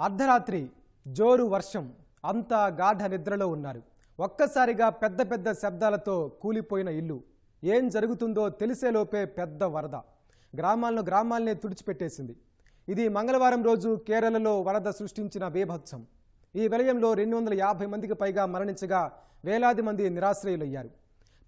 అర్ధరాత్రి జోరు వర్షం అంతా గాఢ నిద్రలో ఉన్నారు. ఒక్కసారిగా పెద్ద పెద్ద శబ్దాలతో కూలిపోయిన ఇల్లు. ఏం జరుగుతుందో తెలిసేలోపే పెద్ద వరద. గ్రామాలను గ్రామాలనే తుడిచిపెట్టేసింది. ఇది మంగళవారం రోజు కేరళలో వరద సృష్టించిన బీభత్సం. ఈ విలయంలో రెండు వందల యాభై మందికి పైగా మరణించగా వేలాది మంది నిరాశ్రయులయ్యారు.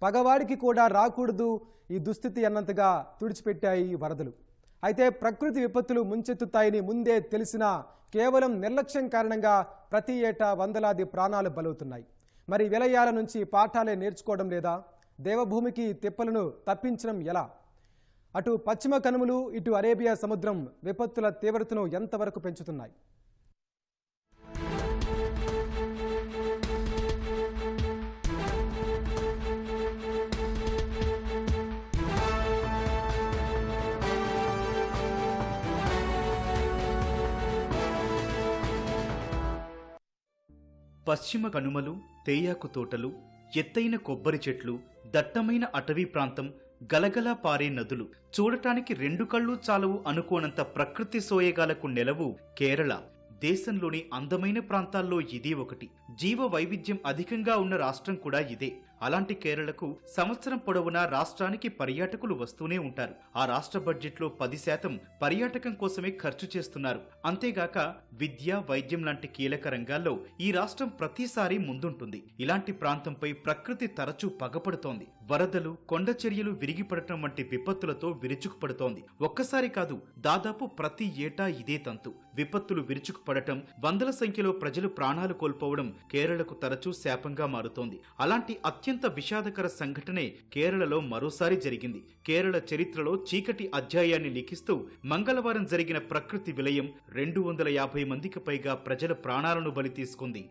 పగవాడికి కూడా రాకూడదు ఈ దుస్థితి అన్నంతగా తుడిచిపెట్టాయి ఈ వరదలు. అయితే ప్రకృతి విపత్తులు ముంచెత్తుతాయని ముందే తెలిసినా కేవలం నిర్లక్ష్యం కారణంగా ప్రతి ఏటా వందలాది ప్రాణాలు బలవుతున్నాయి. మరి విలయాల నుంచి పాఠాలే నేర్చుకోవడం లేదా? దేవభూమికి తిప్పలను తప్పించడం ఎలా? అటు పశ్చిమ కనుమలు ఇటు అరేబియా సముద్రం విపత్తుల తీవ్రతను ఎంతవరకు పెంచుతున్నాయి? పశ్చిమ కనుమలు తేయాకు తోటలు ఎత్తైన కొబ్బరి చెట్లు దట్టమైన అటవీ ప్రాంతం గలగలా పారే నదులు. చూడటానికి రెండు కళ్ళు చాలవు అనుకోనంత ప్రకృతి సోయగాలకు నెలవు కేరళ. దేశంలోని అందమైన ప్రాంతాల్లో ఇది ఒకటి. జీవ వైవిధ్యం అధికంగా ఉన్న రాష్ట్రం కూడా ఇదే. అలాంటి కేరళకు సంవత్సరం పొడవునా రాష్ట్రానికి పర్యాటకులు వస్తూనే ఉంటారు. ఆ రాష్ట్ర బడ్జెట్లో పది శాతం పర్యాటకం కోసమే ఖర్చు చేస్తున్నారు. అంతేగాక విద్య వైద్యం లాంటి కీలక రంగాల్లో ఈ రాష్ట్రం ప్రతిసారి ముందుంటుంది. ఇలాంటి ప్రాంతంపై ప్రకృతి తరచూ పగపడుతోంది. వరదలు కొండ చర్యలు విరిగిపడటం వంటి విపత్తులతో విరుచుకుపడుతోంది. ఒక్కసారి కాదు దాదాపు ప్రతి ఏటా ఇదే తంతు. విపత్తులు విరుచుకుపడటం వందల సంఖ్యలో ప్రజలు ప్రాణాలు కోల్పోవడం కేరళకు తరచూ శాపంగా మారుతోంది. అలాంటి అత్యంత విషాదకర సంఘటనే కేరళలో మరోసారి జరిగింది. కేరళ చరిత్రలో చీకటి అధ్యాయాన్ని లిఖిస్తూ మంగళవారం జరిగిన ప్రకృతి విలయం రెండు వందల యాభై మందికి పైగా ప్రజల ప్రాణాలను బలి తీసుకుంది.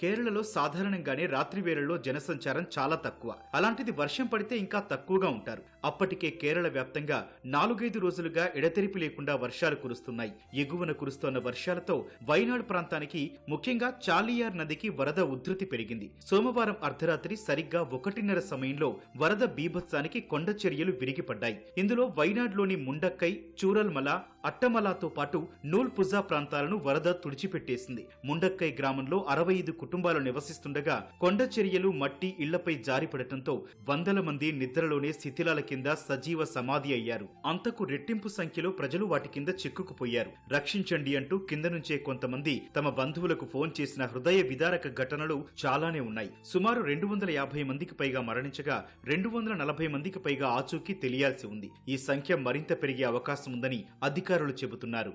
కేరళలో సాధారణంగానే రాత్రి వేళల్లో జనసంచారం చాలా తక్కువ. అలాంటిది వర్షం పడితే ఇంకా తక్కువగా ఉంటారు. అప్పటికే కేరళ వ్యాప్తంగా నాలుగైదు రోజులుగా ఎడతెరిపి లేకుండా వర్షాలు కురుస్తున్నాయి. ఎగువన కురుస్తోన్న వర్షాలతో వైనాడ్ ప్రాంతానికి ముఖ్యంగా చాలియార్ నదికి వరద ఉధృతి పెరిగింది. సోమవారం అర్ధరాత్రి సరిగ్గా ఒకటిన్నర సమయంలో వరద బీభత్సానికి కొండ చర్యలు విరిగిపడ్డాయి. ఇందులో వైనాడ్లోని ముండక్కై చూరల్మల అట్టమలాతో పాటు నూల్ పుజా ప్రాంతాలను వరద తుడిచిపెట్టేసింది. ముండక్కై గ్రామంలో అరవై ఐదు కుటుంబాలు నివసిస్తుండగా కొండ చర్యలు మట్టి ఇళ్ళపై జారిపడటంతో వందల మంది నిద్రలోనే శిథిలాల కింద సజీవ సమాధి అయ్యారు. అంతకు రెట్టింపు సంఖ్యలో ప్రజలు వాటి కింద చిక్కుకుపోయారు. రక్షించండి అంటూ కింద నుంచే కొంతమంది తమ బంధువులకు ఫోన్ చేసిన హృదయ విదారక ఘటనలు చాలానే ఉన్నాయి. సుమారు రెండు వందల యాభై మందికి పైగా మరణించగా రెండు వందల నలభై మందికి పైగా ఆచూకీ తెలియాల్సి ఉంది. ఈ సంఖ్య మరింత పెరిగే అవకాశం ఉందని అధికారులు చెబుతున్నారు.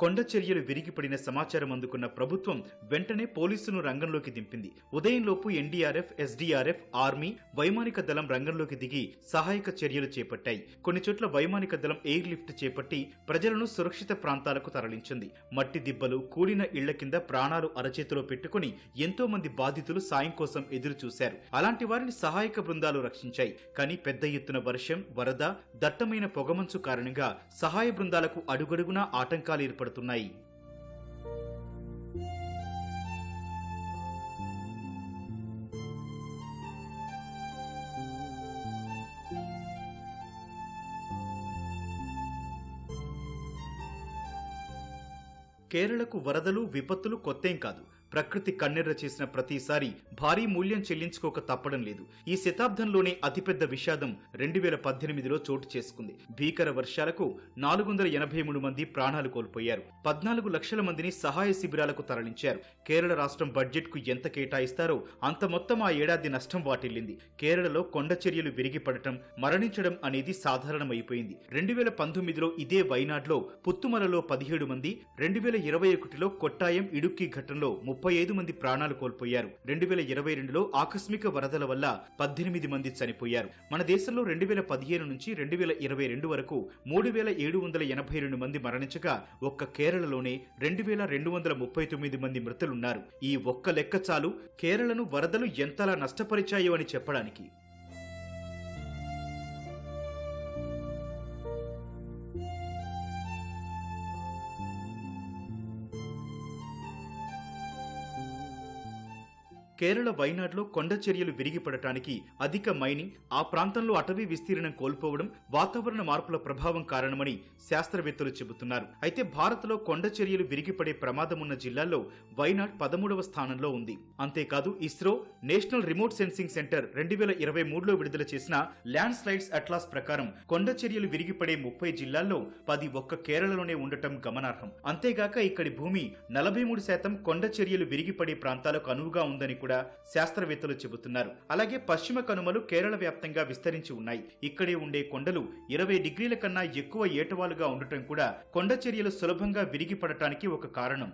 కొండ చర్యలు విరిగిపడిన సమాచారం అందుకున్న ప్రభుత్వం వెంటనే పోలీసును రంగంలోకి దింపింది. ఉదయంలోపు ఎన్డీఆర్ఎఫ్ ఎస్డీఆర్ఎఫ్ ఆర్మీ వైమానిక దళం రంగంలోకి దిగి సహాయక చర్యలు చేపట్టాయి. కొన్ని చోట్ల వైమానిక దళం ఎయిర్ లిఫ్ట్ చేపట్టి ప్రజలను సురక్షిత ప్రాంతాలకు తరలించింది. మట్టి దిబ్బలు కూలిన ఇళ్ళ కింద ప్రాణాలు అరచేతిలో పెట్టుకుని ఎంతో మంది బాధితులు సాయం కోసం ఎదురు చూశారు అలాంటి వారిని సహాయక బృందాలు రక్షించాయి. కానీ పెద్ద ఎత్తున వర్షం వరద దట్టమైన పొగమంచు కారణంగా సహాయ బృందాలకు అడుగడుగునా ఆటంకాలు ఏర్పడుతున్నాయి. కేరళకు వరదలు విపత్తులు కొత్తేం కాదు. ప్రకృతి కన్నెర్ర చేసిన ప్రతిసారి భారీ మూల్యం చెల్లించుకోక తప్పడం లేదు. ఈ శతాబ్దంలోనే అతిపెద్ద విషాదం రెండు వేల పద్దెనిమిదిలో చోటు చేసుకుంది. భీకర వర్షాలకు నాలుగు వందల ఎనభై మూడు మంది ప్రాణాలు కోల్పోయారు. పద్నాలుగు లక్షల మందిని సహాయ శిబిరాలకు తరలించారు. కేరళ రాష్ట్రం బడ్జెట్కు ఎంత కేటాయిస్తారో అంత మొత్తం ఆ ఏడాది నష్టం వాటిల్లింది. కేరళలో కొండ చర్యలు విరిగిపడటం మరణించడం అనేది సాధారణమైపోయింది. రెండు వేల పంతొమ్మిదిలో ఇదే వైనాడ్లో పుత్తుమలలో పదిహేడు మంది రెండు వేల ఇరవై ఒకటిలో కొట్టాయం ఇడుక్కి ఘటనలో ముప్పై ఐదు మంది ప్రాణాలు కోల్పోయారు. రెండు వేల ఇరవై రెండులో ఆకస్మిక వరదల వల్ల పద్దెనిమిది మంది చనిపోయారు. మన దేశంలో రెండు వేల పదిహేను నుంచి రెండు వేల ఇరవై రెండు వరకు మూడు వేల ఏడు వందల ఎనభై రెండు మంది మరణించగా ఒక్క కేరళలోనే రెండు వేల రెండు వందల ముప్పై తొమ్మిది మంది మృతులున్నారు. ఈ ఒక్క లెక్క చాలు కేరళను వరదలు ఎంతలా నష్టపరిచాయో అని చెప్పడానికి. కేరళ వైనాడ్లో కొండ చర్యలు విరిగిపడటానికి అధిక మైనింగ్ ఆ ప్రాంతంలో అటవీ విస్తీర్ణం కోల్పోవడం వాతావరణ మార్పుల ప్రభావం కారణమని శాస్త్రవేత్తలు చెబుతున్నారు. అయితే భారత్లో కొండ చర్యలు విరిగిపడే ప్రమాదమున్న జిల్లాల్లో వైనాడ్ పదమూడవ స్థానంలో ఉంది. అంతేకాదు ISRO national remote sensing centre రెండు వేల ఇరవై మూడులో విడుదల చేసిన ల్యాండ్ స్లైడ్స్ అట్లాస్ ప్రకారం కొండ చర్యలు విరిగిపడే ముప్పై జిల్లాల్లో పది ఒక్క కేరళలోనే ఉండటం గమనార్హం. అంతేగాక ఇక్కడి భూమి నలభై మూడు శాతం కొండ చర్యలు విరిగిపడే ప్రాంతాలకు అనువుగా ఉందని కూడా శాస్త్రవేత్తలు చెబుతున్నారు. అలాగే పశ్చిమ కనుమలు కేరళ వ్యాప్తంగా విస్తరించి ఉన్నాయి. ఇక్కడే ఉండే కొండలు ఇరవై డిగ్రీల కన్నా ఎక్కువ ఏటవాలుగా ఉండటం కూడా కొండ చర్యలు సులభంగా విరిగిపడటానికి ఒక కారణం.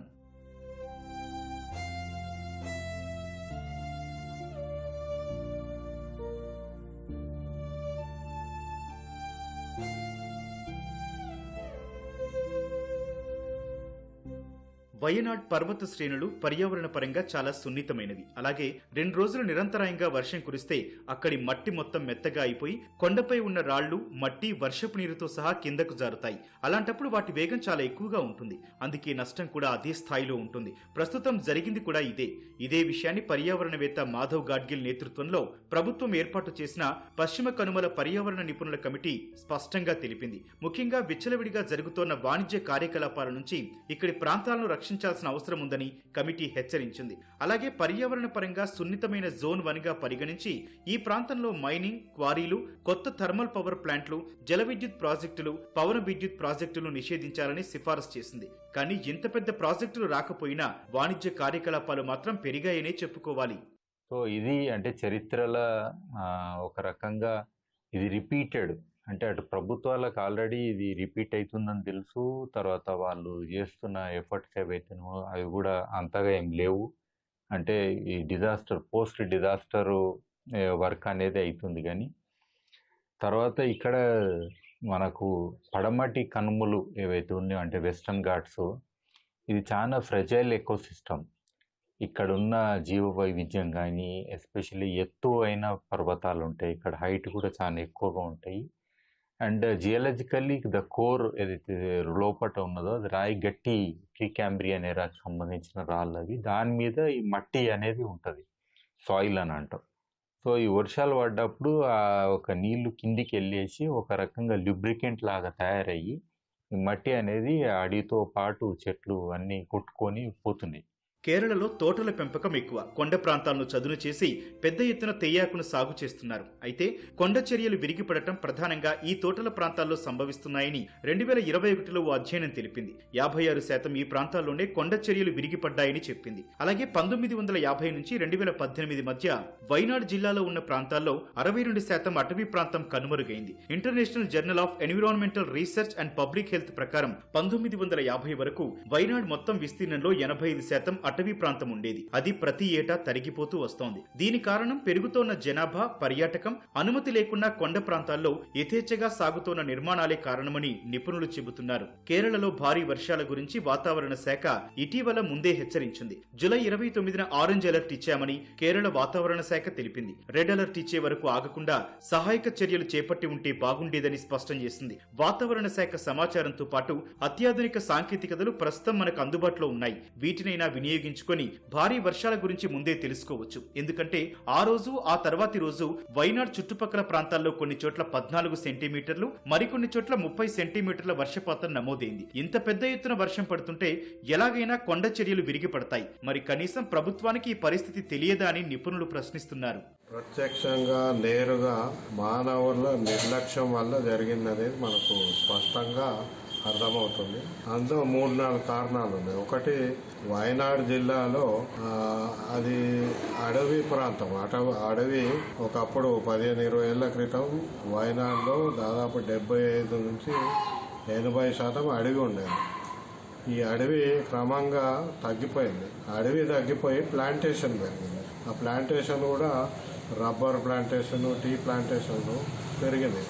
వయనాడ్ పర్వత శ్రేణులు పర్యావరణ పరంగా చాలా సున్నితమైనవి. అలాగే రెండు రోజులు నిరంతరాయంగా వర్షం కురిస్తే అక్కడి మట్టి మొత్తం మెత్తగా అయిపోయి కొండపై ఉన్న రాళ్ళు మట్టి వర్షపు నీరుతో సహా కిందకు జారుతాయి. అలాంటప్పుడు వాటి వేగం చాలా ఎక్కువగా ఉంటుంది. అందుకే నష్టం కూడా అదే స్థాయిలో ఉంటుంది. ప్రస్తుతం జరిగింది కూడా ఇదే. ఇదే విషయాన్ని పర్యావరణవేత్త మాధవ్ గాడ్గిల్ నేతృత్వంలో ప్రభుత్వం ఏర్పాటు చేసిన పశ్చిమ కనుమల పర్యావరణ నిపుణుల కమిటీ స్పష్టంగా తెలిపింది. ముఖ్యంగా విచ్చలవిడిగా జరుగుతోన్న వాణిజ్య కార్యకలాపాల నుంచి ఇక్కడి ప్రాంతాలను రక్షించాల్సిన అవసరం ఉందని కమిటీ హెచ్చరించింది. అలాగే పర్యావరణ పరంగా సున్నితమైన జోన్ వన్గా పరిగణించి ఈ ప్రాంతంలో మైనింగ్ క్వారీలు కొత్త థర్మల్ పవర్ ప్లాంట్లు జల విద్యుత్ ప్రాజెక్టులు పవన విద్యుత్ ప్రాజెక్టులు నిషేధించాలని సిఫారసు చేసింది. కానీ ఇంత పెద్ద ప్రాజెక్టులు రాకపోయినా వాణిజ్య కార్యకలాపాలు మాత్రం పెరిగాయనే చెప్పుకోవాలి. సో ఇది అంటే చరిత్రలో ఒక రకంగా ఇది రిపీటెడ్. అంటే అటు ప్రభుత్వాలకు ఆల్రెడీ ఇది రిపీట్ అవుతుందని తెలుసు. తర్వాత వాళ్ళు చేస్తున్న ఎఫర్ట్స్ ఏవైతేనో అవి కూడా అంతగా ఏం లేవు. అంటే ఈ డిజాస్టర్ పోస్ట్ డిజాస్టర్ వర్క్ అనేది అవుతుంది కానీ. తర్వాత ఇక్కడ మనకు పడమటి కనుమలు ఏవైతే ఉన్నాయో అంటే వెస్ట్రన్ ఘాట్స్ ఇది చాలా ఫ్రెజైల్ ఎకోసిస్టమ్. ఇక్కడ ఉన్న జీవ వైవిధ్యం కానీ ఎస్పెషల్లీ ఎత్తు అయిన పర్వతాలు ఉంటాయి. ఇక్కడ హైట్ కూడా చాలా ఎక్కువగా ఉంటాయి. అండ్ జియాలజికల్లీ ద కోర్ ఏదైతే లోపట ఉన్నదో అది రాయి గట్టి ప్రీకాంబ్రియన్ ఎరాకు సంబంధించిన రాళ్ళు అవి. దాని మీద ఈ మట్టి అనేది ఉంటుంది. సాయిల్ అని అంటాం. సో ఈ వర్షాలు పడ్డప్పుడు ఆ ఒక నీళ్ళు కిందికి వెళ్ళేసి ఒక రకంగా లిబ్రికెంట్ లాగా తయారయ్యి ఈ మట్టి అనేది అడవితో పాటు చెట్లు అన్నీ కొట్టుకొని పోతున్నాయి. కేరళలో తోటల పెంపకం ఎక్కువ. కొండ ప్రాంతాలను చదును చేసి పెద్ద ఎత్తున తెయ్యాకును సాగు చేస్తున్నారు. అయితే కొండ చర్యలు విరిగిపడటం ప్రధానంగా ఈ తోటల ప్రాంతాల్లో సంభవిస్తున్నాయని రెండు వేల ఇరవై ఒకటిలో ఓ అధ్యయనం తెలిపింది. యాభై ఆరు శాతం ఈ ప్రాంతాల్లోనే కొండ చర్యలు విరిగిపడ్డాయని చెప్పింది. అలాగే పంతొమ్మిది వందల యాభై నుంచి రెండు వేల పద్దెనిమిది మధ్య వైనాడ్ జిల్లాలో ఉన్న ప్రాంతాల్లో అరవై రెండు శాతం అటవీ ప్రాంతం కనుమరుగైంది. International journal of environmental research and public health ప్రకారం పంతొమ్మిది వందల యాభై వరకు వైనాడ్ మొత్తం విస్తీర్ణంలో ఎనభై ఐదు శాతం అటవీ ప్రాంతం ఉండేది. అది ప్రతి ఏటా తరిగిపోతూ వస్తోంది. దీని కారణం పెరుగుతోన్న జనాభా పర్యాటకం అనుమతి లేకుండా కొండ ప్రాంతాల్లో యథేచ్ఛగా సాగుతోన్న నిర్మాణాలే కారణమని నిపుణులు చెబుతున్నారు. కేరళలో భారీ వర్షాల గురించి వాతావరణ శాఖ ఇటీవల ముందే హెచ్చరించింది. జులై ఇరవై తొమ్మిదిన ఆరెంజ్ అలర్ట్ ఇచ్చామని కేరళ వాతావరణ శాఖ తెలిపింది. రెడ్ అలర్ట్ ఇచ్చే వరకు ఆగకుండా సహాయక చర్యలు చేపట్టి ఉంటే బాగుండేదని స్పష్టం చేసింది. వాతావరణ శాఖ సమాచారంతో పాటు అత్యాధునిక సాంకేతికతలు ప్రస్తుతం మనకు అందుబాటులో ఉన్నాయి. వీటినైనా వినియోగించుకొని భారీ వర్షాల గురించి ముందే తెలుసుకోవచ్చు. ఎందుకంటే ఆ రోజు ఆ తర్వాతి రోజు వైనాడ్ చుట్టుపక్కల ప్రాంతాల్లో కొన్ని చోట్ల పద్నాలుగు సెంటీమీటర్లు మరికొన్ని చోట్ల ముప్పై సెంటీమీటర్ల వర్షపాతం నమోదైంది. ఇంత పెద్ద ఎత్తున వర్షం పడుతుంటే ఎలాగైనా కొండ చర్యలు విరిగి పడతాయి మరి కనీసం ప్రభుత్వానికి ఈ పరిస్థితి తెలియదా అని నిపుణులు ప్రశ్నిస్తున్నారు. ప్రత్యక్షంగా నేరుగా మానవుల నిర్లక్ష్యం వల్ల జరిగిందనేది మనకు స్పష్టంగా అర్థమవుతుంది. అందులో మూడు నాలుగు కారణాలు ఉన్నాయి. ఒకటి వయనాడు జిల్లాలో అది అడవి ప్రాంతం. అటవి అడవి ఒకప్పుడు పదిహేను ఇరవై ఏళ్ళ క్రితం వయనాడులో దాదాపు డెబ్బై ఐదు నుంచి ఎనభై శాతం అడవి ఉండేది. ఈ అడవి క్రమంగా తగ్గిపోయింది. అడవి తగ్గిపోయి ప్లాంటేషన్ పెరిగింది. ఆ ప్లాంటేషన్ కూడా రబ్బర్ ప్లాంటేషన్ టీ ప్లాంటేషన్ పెరిగింది.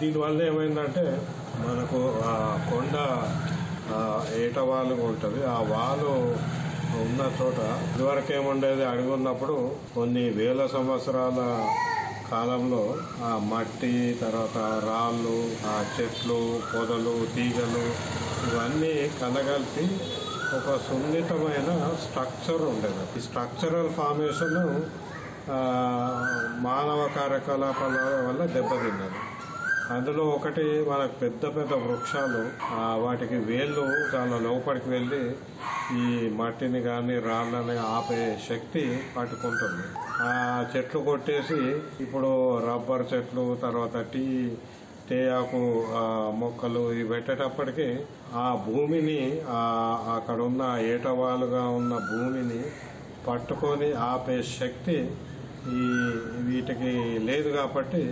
దీనివల్ల ఏమైందంటే మనకు ఆ కొండ ఏట వాలు ఉంటుంది. ఆ వాలు ఉన్న చోట ఇదివరకు ఏముండేది? ఉన్నప్పుడు కొన్ని వేల సంవత్సరాల కాలంలో ఆ మట్టి తర్వాత రాళ్ళు ఆ చెట్లు పొదలు తీగలు ఇవన్నీ కలగలిపి ఒక సున్నితమైన స్ట్రక్చర్ ఉండేది. ఈ స్ట్రక్చరల్ ఫార్మేషన్ మానవ కార్యకలాపాల వల్ల దెబ్బతిన్నది. అందులో ఒకటి మనకు పెద్ద పెద్ద వృక్షాలు వాటికి వేళ్ళు చాలా లోపలికి వెళ్ళి ఈ మట్టిని కానీ రాళ్ళని ఆపే శక్తి వాటికి ఉంటుంది ఆ చెట్లు కొట్టేసి ఇప్పుడు రబ్బర్ చెట్లు తర్వాత టీ తేయాకు మొక్కలు ఇవి పెట్టేటప్పటికి ఆ భూమిని అక్కడ ఉన్న ఏటవాలుగా ఉన్న భూమిని పట్టుకొని ఆపే శక్తి ఈ వీటికి లేదు కాబట్టి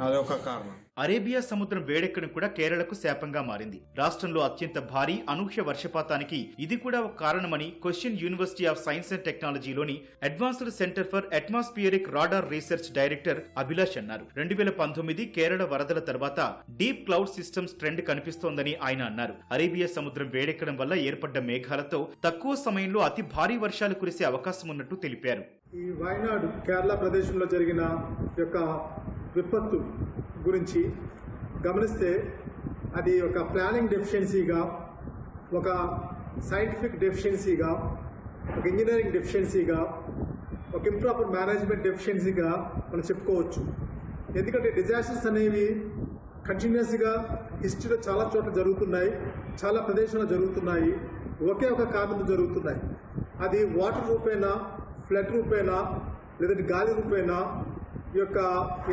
అదొక కారణం. అరేబియా సముద్రం వేడెక్కడం కూడా కేరళకు శాపంగా మారింది. రాష్ట్రంలో అత్యంత భారీ అనూహ్య వర్షపాతానికి ఇది కూడా ఒక కారణమని Cochin university of science and టెక్నాలజీలోని advanced centre for atmospheric radar research director Abhilash అన్నారు. రెండు వేల పంతొమ్మిది కేరళ వరదల తర్వాత డీప్ క్లౌడ్ సిస్టమ్స్ ట్రెండ్ కనిపిస్తోందని ఆయన అన్నారు. అరేబియా సముద్రం వేడెక్కడం వల్ల ఏర్పడ్డ మేఘాలతో తక్కువ సమయంలో అతి భారీ వర్షాలు కురిసే అవకాశం ఉన్నట్టు తెలిపారు. ఈ వాయనాడు కేరళ ప్రదేశంలో జరిగిన యొక్క విపత్తు గురించి గమనిస్తే అది ఒక ప్లానింగ్ డెఫిషియన్సీగా ఒక సైంటిఫిక్ డెఫిషియన్సీగా ఒక ఇంజనీరింగ్ డెఫిషియన్సీగా ఒక ఇంప్రాపర్ మేనేజ్మెంట్ డెఫిషియన్సీగా మనం చెప్పుకోవచ్చు. ఎందుకంటే డిజాస్టర్స్ అనేవి కంటిన్యూస్గా హిస్టరీలో చాలా చోట్ల జరుగుతున్నాయి చాలా ప్రదేశంలో జరుగుతున్నాయి ఒకే ఒక కారణంతో జరుగుతున్నాయి. అది వాటర్ రూపేణా ఫ్లడ్ రూపేణా లేదంటే గాలి రూపేణా యొక్క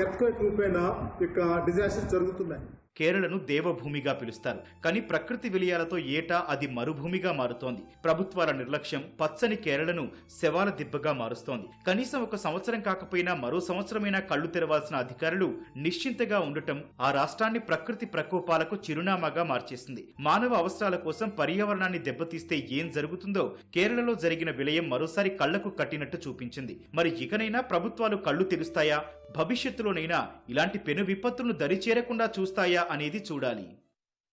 ఎర్త్క్వేక్ రూపేణా యొక్క డిజాస్టర్ జరుగుతున్నాయి. కేరళను దేవభూమిగా పిలుస్తారు. కానీ ప్రకృతి విలయాలతో ఏటా అది మరుభూమిగా మారుతోంది. ప్రభుత్వాల నిర్లక్ష్యం పచ్చని కేరళను శవాల దిబ్బగా మారుస్తోంది. కనీసం ఒక సంవత్సరం కాకపోయినా మరో సంవత్సరమైనా కళ్ళు తెరవాల్సిన అధికారులు నిశ్చింతగా ఉండటం ఆ రాష్ట్రాన్ని ప్రకృతి ప్రకోపాలకు చిరునామాగా మార్చేసింది. మానవ అవసరాల కోసం పర్యావరణాన్ని దెబ్బతీస్తే ఏం జరుగుతుందో కేరళలో జరిగిన విలయం మరోసారి కళ్ళకు కట్టినట్టు చూపించింది. మరి ఇకనైనా ప్రభుత్వాలు కళ్ళు తెరుస్తాయా? భవిష్యత్తులోనైనా ఇలాంటి పెను విపత్తులను దరిచేరకుండా చూస్తాయా అనేది చూడాలి.